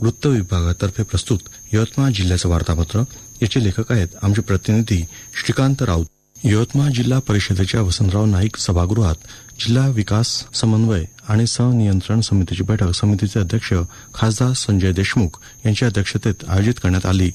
वृत्त विभागातर्फे प्रस्तुत यवतमाळ जिल्ह्याचं वार्तापत्र. याचे लेखक आहेत आमचे प्रतिनिधी श्रीकांत राऊत. यवतमाळ जिल्हा परिषदेच्या वसंतराव नाईक सभागृहात जिल्हा विकास समन्वय आणि सनियंत्रण समितीची बैठक समितीचे अध्यक्ष खासदार संजय देशमुख यांच्या अध्यक्षतेत आयोजित करण्यात आली.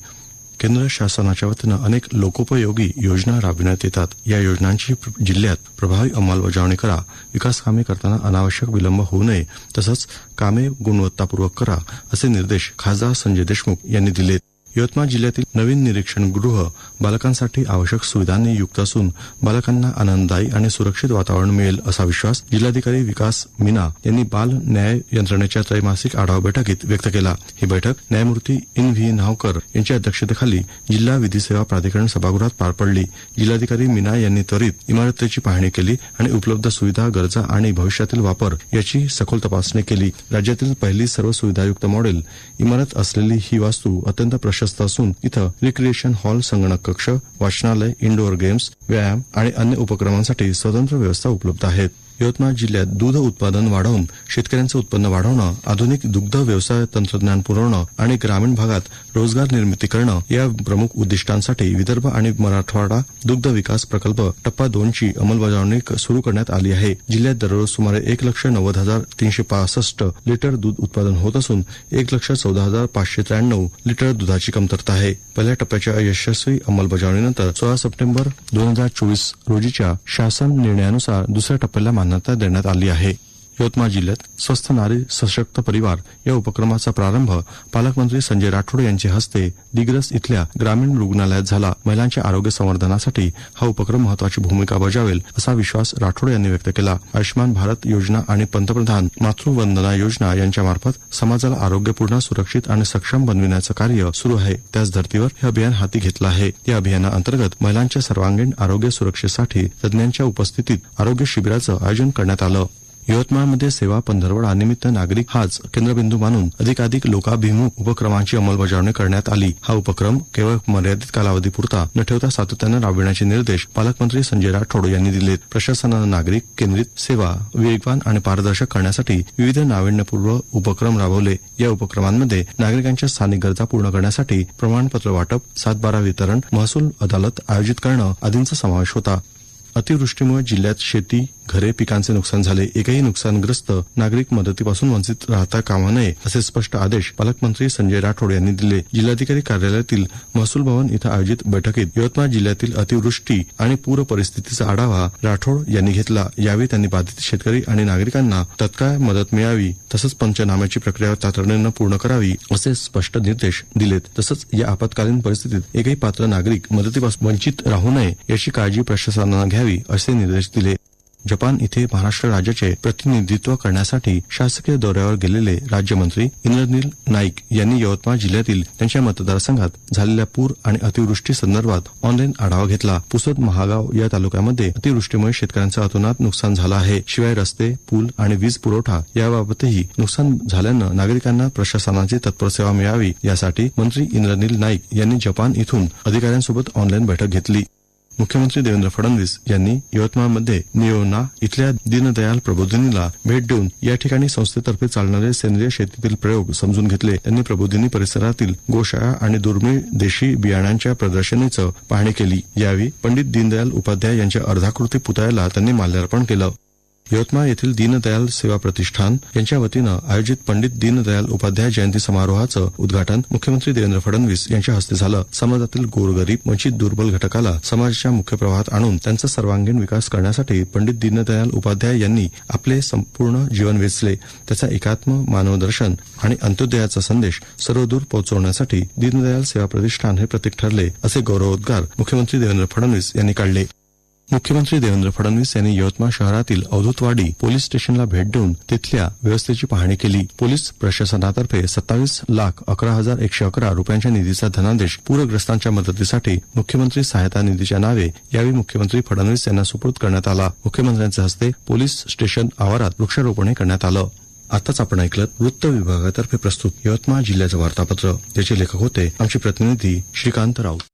केंद्र शासनाच्या वतीनं अनेक लोकोपयोगी योजना राबविण्यात येतात. या योजनांची जिल्ह्यात प्रभावी अंमलबजावणी करा. विकास कामे करताना अनावश्यक विलंब होऊ नये. तसंच कामे गुणवत्तापूर्वक करा असे निर्देश खासदार संजय देशमुख यांनी दिलेत. यवतमाळ जिल्ह्यातील नवीन निरीक्षण गृह बालकांसाठी आवश्यक सुविधांनी युक्त असून बालकांना आनंददायी आणि सुरक्षित वातावरण मिळेल असा विश्वास जिल्हाधिकारी विकास मीना यांनी बाल न्याय यंत्रणेच्या त्रैमासिक आढावा बैठकीत व्यक्त केला. ही बैठक न्यायमूर्ती इन व्ही नावकर यांच्या अध्यक्षतेखाली जिल्हा विधी सेवा प्राधिकरण सभागृहात पार पडली. जिल्हाधिकारी मीना यांनी त्वरित इमारतीची पाहणी केली आणि उपलब्ध सुविधा गरजा आणि भविष्यातील वापर याची सखोल तपासणी केली. राज्यातील पहिली सर्व सुविधायुक्त मॉडेल इमारत असलेली ही वास्तू अत्यंत प्रशस्त असून इथं रिक्रिएशन हॉल संगणक कक्ष वाचनालय इंडोअर गेम्स व्यायाम आणि अन्य उपक्रमांसाठी स्वतंत्र व्यवस्था उपलब्ध आहेत. यवतमाळ जिल्ह्यात दूध उत्पादन वाढवून शेतकऱ्यांचं उत्पन्न वाढवणं आधुनिक दुग्ध व्यवसाय तंत्रज्ञान पुरवणं आणि ग्रामीण भागात रोजगार निर्मिती करणं या प्रमुख उद्दिष्टांसाठी विदर्भ आणि मराठवाडा दुग्ध विकास प्रकल्प टप्पा दोनची अंमलबजावणी सुरू करण्यात आली आहे. जिल्ह्यात दररोज सुमारे एक लक्ष नव्वद हजार तीनशे पासष्ट लिटर दूध उत्पादन होत असून एक लक्ष चौदा हजार पाचशे त्र्याण्णव लिटर दुधाची कमतरता आहे. पहिल्या टप्प्याच्या यशस्वी अंमलबजावणीनंतर सोळा सप्टेंबर दोन हजार चोवीस रोजीच्या शासन निर्णयानुसार दुसऱ्या टप्प्याला मान्यता देण्यात आली आहे. यवतमाळ जिल्ह्यात स्वस्थ नारी सशक्त परिवार या उपक्रमाचा प्रारंभ पालकमंत्री संजय राठोड यांच्या हस्ते दिग्रस इथल्या ग्रामीण रुग्णालयात झाला. महिलांच्या आरोग्य संवर्धनासाठी हा उपक्रम महत्वाची भूमिका बजावेल असा विश्वास राठोड यांनी व्यक्त केला. आयुष्यमान भारत योजना आणि पंतप्रधान मातृवंदना योजना यांच्यामार्फत समाजाला आरोग्यपूर्ण सुरक्षित आणि सक्षम बनविण्याचं कार्य सुरू आहे. त्याच धर्तीवर हे अभियान हाती घेतलं आहे. या अभियानाअंतर्गत महिलांच्या सर्वांगीण आरोग्य सुरक्षेसाठी तज्ज्ञांच्या उपस्थितीत आरोग्य शिबिराचं आयोजन करण्यात आलं. यवतमाळमध्ये सेवा पंधरवडा निमित्त नागरिक हाच केंद्रबिंदू मानून अधिकाधिक लोकाभिमुख उपक्रमांची अंमलबजावणी करण्यात आली. हा उपक्रम केवळ मर्यादित कालावधीपुरता न ठेवता सातत्यानं राबविण्याचे निर्देश पालकमंत्री संजय राठोड यांनी दिलेत. प्रशासनानं नागरिक केंद्रित सेवा वेगवान आणि पारदर्शक करण्यासाठी विविध नाविन्यपूर्व उपक्रम राबवले. या उपक्रमांमध्ये नागरिकांच्या स्थानिक गरजा पूर्ण करण्यासाठी प्रमाणपत्र वाटप सातबारा वितरण महसूल अदालत आयोजित करणं आदींचा समावेश होता. अतिवृष्टीमुळे जिल्ह्यात शेती घरे पिकांचे नुकसान झाले. एकही नुकसानग्रस्त नागरिक मदतीपासून वंचित राहता कामा नये असे स्पष्ट आदेश पालकमंत्री संजय राठोड यांनी दिले. जिल्हाधिकारी कार्यालयातील महसूल भवन इथं आयोजित बैठकीत यवतमाळ जिल्ह्यातील अतिवृष्टी आणि पूर परिस्थितीचा आढावा राठोड यांनी घेतला. यावेळी त्यांनी बाधित शेतकरी आणि नागरिकांना तत्काळ मदत मिळावी तसंच पंचनाम्याची प्रक्रिया तातडीनं पूर्ण करावी असे स्पष्ट निर्देश दिलेत. तसंच या आपत्कालीन परिस्थितीत एकही पात्र नागरिक मदतीपासून वंचित राहू नये याची काळजी प्रशासनानं घ्यावी असे निर्देश दिले. जपान इथे महाराष्ट्र राज्याचे प्रतिनिधित्व करण्यासाठी शासकीय दौऱ्यावर गेलेले राज्यमंत्री इंद्रनील नाईक यांनी यवतमाळ जिल्ह्यातील त्यांच्या मतदारसंघात झालेल्या पूर आणि अतिवृष्टी संदर्भात ऑनलाईन आढावा घेतला. पुसद महागाव या तालुक्यामध्ये अतिवृष्टीमुळे शेतकऱ्यांचं अतोनात नुकसान झालं आहे. शिवाय रस्ते पूल आणि वीज पुरवठा याबाबतही नुकसान झाल्यानं नागरिकांना प्रशासनाची तत्पर सेवा मिळावी यासाठी मंत्री इंद्रनील नाईक यांनी जपान इथून अधिकाऱ्यांसोबत ऑनलाईन बैठक घेतली. मुख्यमंत्री देवेंद्र फडणवीस यांनी यवतमाळमध्ये नियोना इथल्या दीनदयाल प्रबोधिनीला भेट देऊन या ठिकाणी संस्थेतर्फे चालणारे सेंद्रिय शेतीतील प्रयोग समजून घेतले. त्यांनी प्रबोधिनी परिसरातील गोशाळा आणि दुर्मिळ देशी बियाणांच्या प्रदर्शनीचं पाहणी केली. यावेळी पंडित दीनदयाल उपाध्याय यांच्या अर्धाकृती पुतळ्याला त्यांनी माल्यार्पण केलं. यवतमाळ येथील दीनदयाल सेवा प्रतिष्ठान यांच्या वतीनं आयोजित पंडित दीनदयाल उपाध्याय जयंती समारोहाचं उद्घाटन मुख्यमंत्री देवेंद्र फडणवीस यांच्या हस्ते झालं. समाजातील गोरगरीब वंचित दुर्बल घटकाला समाजाच्या मुख्य प्रवाहात आणून त्यांचा सर्वांगीण विकास करण्यासाठी पंडित दीनदयाल उपाध्याय यांनी आपले संपूर्ण जीवन वेचले. त्याचा एकात्म मानवदर्शन आणि अंत्योदयाचा संदेश सर्वदूर पोहोचवण्यासाठी दीनदयाल सेवा प्रतिष्ठान हे प्रतीक ठरले असे गौरवोद्गार मुख्यमंत्री देवेंद्र फडणवीस यांनी काढले. मुख्यमंत्री देवेंद्र फडणवीस यांनी यवतमाळ शहरातील अवधूतवाडी पोलीस स्टेशनला भेट देऊन तिथल्या व्यवस्थेची पाहणी केली. पोलीस प्रशासनातर्फे सत्तावीस लाख अकरा हजार एकशे अकरा रुपयांच्या निधीचा धनादेश पूरग्रस्तांच्या मदतीसाठी मुख्यमंत्री सहायता निधीच्या नावे यावेळी मुख्यमंत्री फडणवीस यांना सुपूर्द करण्यात आला. मुख्यमंत्र्यांच्या हस्ते पोलीस स्टेशन आवारात वृक्षारोपणही करण्यात आलं. आताच आपण ऐकलं वृत्त विभागातर्फे प्रस्तुत यवतमाळ जिल्ह्याचं वार्तापत्र. त्याचे लेखक होते आमचे प्रतिनिधी श्रीकांत राऊत.